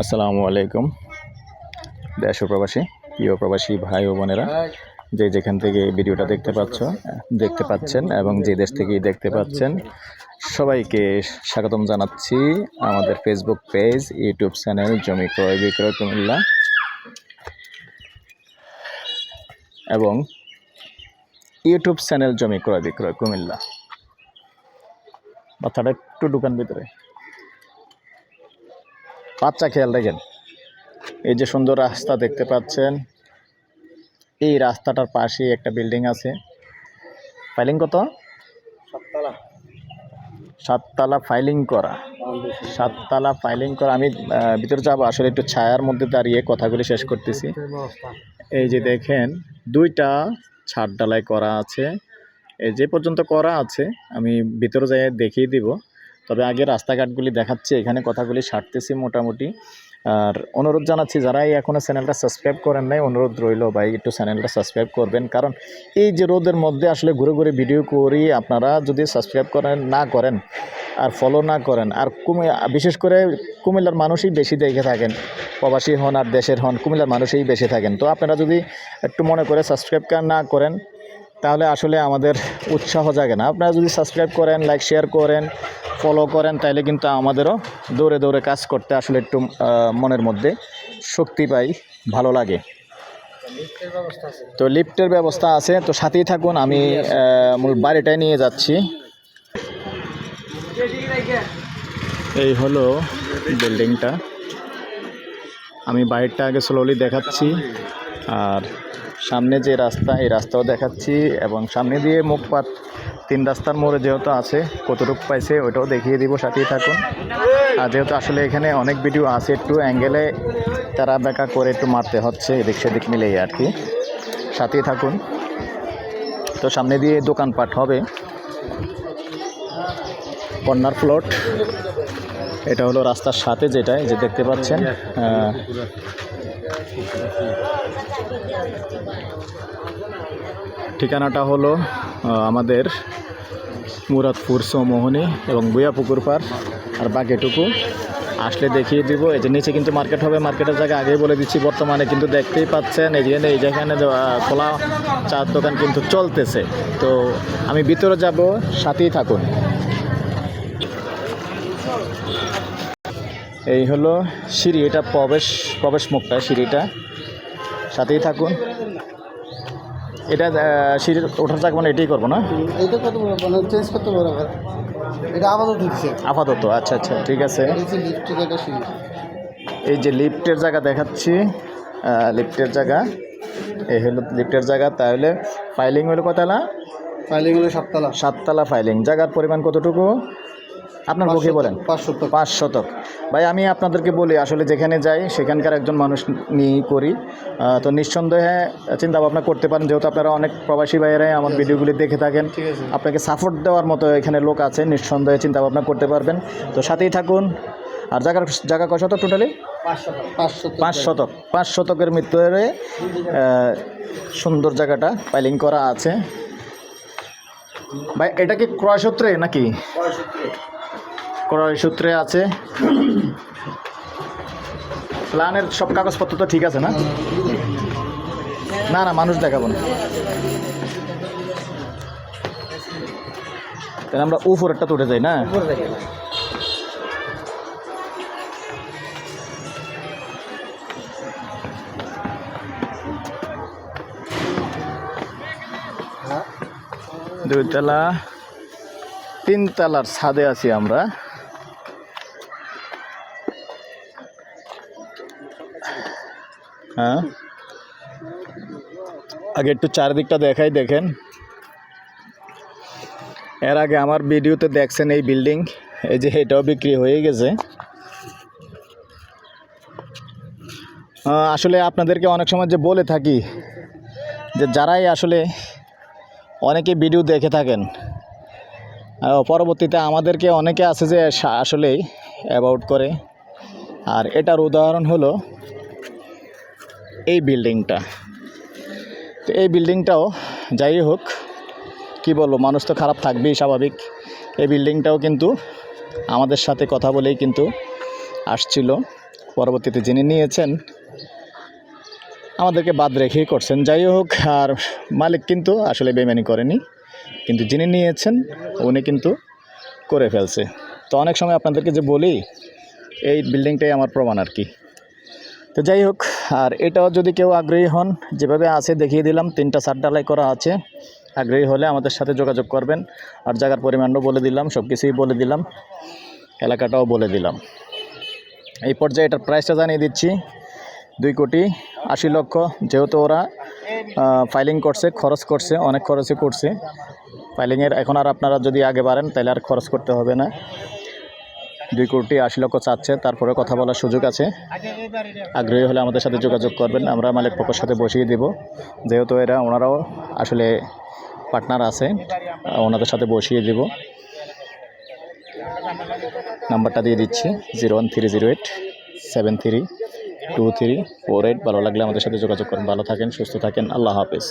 আসসালামু আলাইকুম। দেশ প্রবাসী, প্রিয় প্রবাসী ভাই ও বোনেরা, যে যেখান থেকে ভিডিওটা দেখতে পাচ্ছ, দেখতে পাচ্ছেন এবং যে দেশ থেকেই দেখতে পাচ্ছেন, সবাইকে স্বাগতম জানাচ্ছি আমাদের ফেসবুক পেজ ইউটিউব চ্যানেল জমি ক্রয়, বিক্রয়, কুমিল্লা এবং ইউটিউব চ্যানেল জমি ক্রয়, বিক্রয়, কুমিল্লা। বাচ্চাটা একটু দোকান ভিতরে। বাচ্চা খেয়াল রাখেন এই যে সুন্দর রাস্তা দেখতে পাচ্ছেন। এই রাস্তাটার পাশেই একটা বিল্ডিং আছে। ফাইলিং কত? সাততলা। সাততলা ফাইলিং করা। সাততলা ফাইলিং করা। আমি ভিতরে যাব। আসলে একটু ছায়ার মধ্যে দাঁড়িয়ে কথাগুলি শেষ করতেছি। এই যে দেখেন দুইটা ছাদ ডালাই করা আছে। এই যে পর্যন্ত করা আছে আমি ভিতরে যাই দেখিয়ে দিব। তবে আগে রাস্তাঘাটগুলি দেখাচ্ছি, এখানে কথাগুলি সারতেছি মোটামুটি। আর অনুরোধ জানাচ্ছি যারাই এখনও চ্যানেলটা সাবস্ক্রাইব করেন নাই, অনুরোধ রইল ভাই, একটু চ্যানেলটা সাবস্ক্রাইব করবেন। কারণ এই যে রোদের মধ্যে আসলে ঘুরে ঘুরে ভিডিও করি, আপনারা যদি সাবস্ক্রাইব করেন, না করেন, আর ফলো না করেন, আর কুমি, বিশেষ করে কুমিল্লার মানুষই বেশি দেখে থাকেন, প্রবাসী হন আর দেশের হন, কুমিল্লার মানুষই বেশি থাকেন। তো আপনারা যদি একটু মনে করে সাবস্ক্রাইব না করেন, তাহলে আসলে আমাদের উৎসাহ জাগে না। আপনারা যদি সাবস্ক্রাইব করেন, লাইক, শেয়ার করেন ফলো করেন তাহলে কিন্তু আমাদেরও দৌড়ে দৌড়ে কাজ করতে আসলে একটু মনের মধ্যে শক্তি পাই, ভালো লাগে। তো লিফটের ব্যবস্থা আছে, তো সাথেই থাকুন, আমি মূল বাড়িটায় নিয়ে যাচ্ছি। এই হলো বিল্ডিংটা। আমি বাইরটা আগে স্লোলি দেখাচ্ছি, আর সামনে যে রাস্তা, এই রাস্তাও দেখাচ্ছি, এবং সামনে দিয়ে মুখপাত তিন রাস্তার মোড়ে যেহেতু আছে, কতটুকু পাইছে ওইটাও দেখিয়ে দিব, সাথেই থাকুন। আর যেহেতু আসলে এখানে অনেক ভিডিও আছে, একটু অ্যাঙ্গেলে তারা বেঁকা করে একটু মারতে হচ্ছে, এদিক সেদিক মিলেই আর কি। সাথেই থাকুন। তো সামনে দিয়ে দোকানপাট হবে। Corner plot. এটা হলো রাস্তার সাথে যেটা যে দেখতে পাচ্ছেন। ঠিকানাটা হলো আমাদের মুরাদপুর চৌমোহনী এবং বুয়া পুকুর পার আর বাকিটুকু। আসলে দেখিয়ে দিব, এই যে নিচে কিন্তু মার্কেট হবে, মার্কেটের জায়গা আগেই বলে দিচ্ছি, বর্তমানে কিন্তু দেখতেই পাচ্ছেন, এই যেখানে এই যেখানে খোলা চার দোকান কিন্তু চলতেছে। তো আমি ভিতরে যাব, সাথেই থাকুন। এই হলো সিঁড়ি, এটা প্রবেশ প্রবেশ মুখটা সিঁড়িটা। সাথেই থাকুন। এটা সিঁড়ির ওঠার জায়গা মানে এটাই করব না? এটা কত মানে চেঞ্জ করতে আবার এটা আপাতত দিচ্ছে আপাতত আচ্ছা আচ্ছা ঠিক আছে। এই যে লিফটের জায়গা দেখাচ্ছি লিফটের জায়গা। এই হলো লিফটের জায়গা তাহলে ফাইলিং হলো কতলা ফাইলিং হলো সাততলা। সাততলা ফাইলিং জায়গার পরিমাণ কতটুকু? আপনার মুখে বলেন। পাঁচ শতক। পাঁচ শতক। ভাই আমি আপনাদেরকে বলি আসলে যেখানে যাই সেখানকার একজন মানুষ নিয়েই করি। তো নিঃসন্দেহে চিন্তা ভাবনা করতে পারেন যেহেতু আপনারা অনেক প্রবাসী ভাইয়েরাই আমার ভিডিওগুলি দেখে থাকেন। আপনাকে সাপোর্ট দেওয়ার মতো এখানে লোক আছে নিঃসন্দেহে চিন্তা ভাবনা করতে পারবেন। তো সাথেই থাকুন। আর জায়গার জায়গা কয় শতক টোটালি পাঁচ শতক। পাঁচ শতকের ভিতরে সুন্দর জায়গাটা পাইলিং করা আছে। ভাই এটা কি ক্রয় সূত্রে নাকি ক্রয় সূত্রে আছে। প্ল্যানের সব কাগজপত্র তো ঠিক আছে না? না না, মানুষ দেখাবো না। তাহলে আমরা উপরেরটা তো উঠে যাই না দুইতলা তিনতলার ছাদে আছি আমরা। হ্যাঁ? আগে একটু চারিদিকটা দেখাই, দেখেন। এর আগে আমার ভিডিওতে দেখছেন এই বিল্ডিং, এই যে এটাও বিক্রি হয়ে গেছে। আসলে আপনাদেরকে অনেক সময় যে বলে থাকি, যে যারাই আসলে অনেকে ভিডিও দেখে থাকেন পরবর্তীতে আমাদেরকে অনেকে আছে যে আসলেই অ্যাবাউট করে। আর এটার উদাহরণ হলো এই বিল্ডিংটা তো এই বিল্ডিংটাও যাই হোক, কি বলব, মানুষ তো খারাপ থাকবেই স্বাভাবিক। এই বিল্ডিংটাও কিন্তু আমাদের সাথে কথা বলেই কিন্তু আসছিল। পরবর্তীতে যিনি নিয়েছেন, আমাদেরকে বাদ রেখেই করছেন। যাই হোক, আর মালিক কিন্তু আসলে বেমানি করেনি। কিন্তু যিনি নিয়েছেন, উনি কিন্তু করে ফেলছে। তো অনেক সময় আপনাদেরকে যে বলি, এই বিল্ডিংটাই আমার প্রমাণ আর কি। তো যাই হোক আর এটাও যদি কেউ আগ্রহী হন, যেভাবে আছে দেখিয়ে দিলাম, তিনটা সার ডালাই করা আছে। আগ্রহী হলে আমাদের সাথে যোগাযোগ করবেন। আর জায়গার পরিমাণও বলে দিলাম সব কিছুই বলে দিলাম, এলাকাটাও বলে দিলাম। এই পর্যায়ে এটার প্রাইসটা জানিয়ে দিচ্ছি, দুই কোটি আশি লক্ষ, যেহেতু ওরা ফাইলিং করছে, খরচ করছে, অনেক খরচই করছে। ফাইলিংয়ের এখন আর আপনারা যদি আগে বাড়েন, তাহলে আর খরচ করতে হবে না। দুই কোটি আশি লক্ষ চাচ্ছে তারপরে কথা বলার সুযোগ আছে। আগ্রহী হলে আমাদের সাথে যোগাযোগ করবেন, আমরা মালিক পক্ষের সাথে বসিয়ে দেব। যেহেতু এরা, ওনারাও আসলে পার্টনার আছে, ওনাদের সাথে বসিয়ে দেব। নাম্বারটা দিয়ে দিচ্ছি, zero one three zero eight seven three two three four eight. ভালো লাগলে আমাদের সাথে যোগাযোগ করুন। ভালো থাকেন, সুস্থ থাকেন। আল্লাহ হাফেজ।